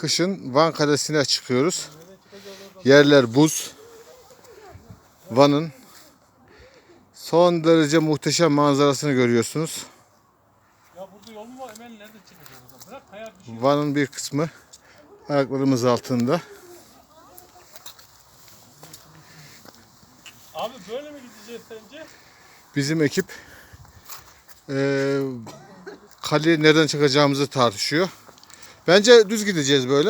Kışın Van Kalesi'ne çıkıyoruz. Yerler buz. Van'ın son derece muhteşem manzarasını görüyorsunuz. Şey. Van'ın bir kısmı ayaklarımız altında. Abi böyle mi gideceğiz sence? Bizim ekip eee kale nereden çıkacağımızı tartışıyor. Bence düz gideceğiz böyle.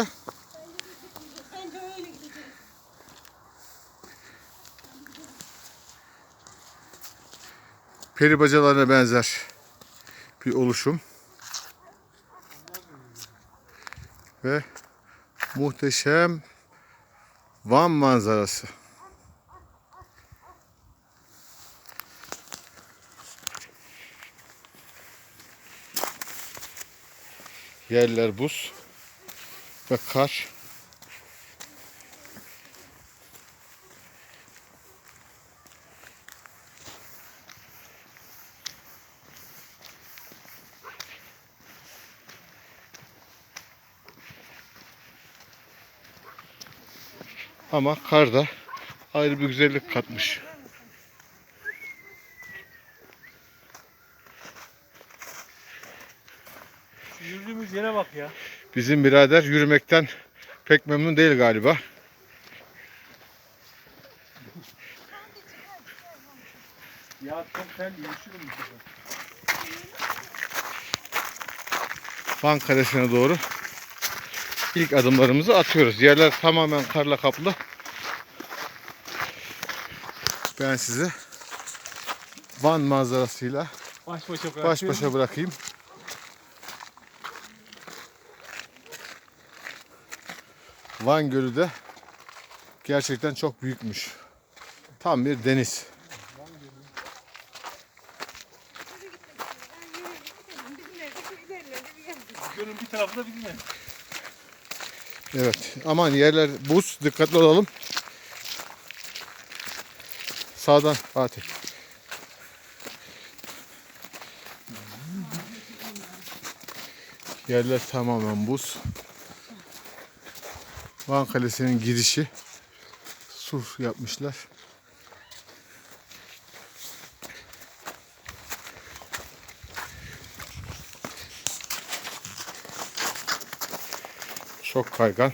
Bence. Peri bacalarına benzer bir oluşum. Ve muhteşem Van manzarası. Yerler buz ve kar. Ama kar da ayrı bir güzellik katmış. Yürüdüğümüz yere bak ya. Bizim birader yürümekten pek memnun değil galiba. Ya sen sefer. Van Kalesi'ne doğru ilk adımlarımızı atıyoruz. Yerler tamamen karla kaplı. Ben sizi Van manzarasıyla Baş başa baş başa bırakayım. Van Gölü de gerçekten çok büyükmüş. Tam bir deniz. Gölün bir tarafında bizim ev. Evet. Aman yerler buz. Dikkatli olalım. Sağdan Fatih. Yerler tamamen buz. Van Kalesi'nin girişi sur yapmışlar. Çok kaygan.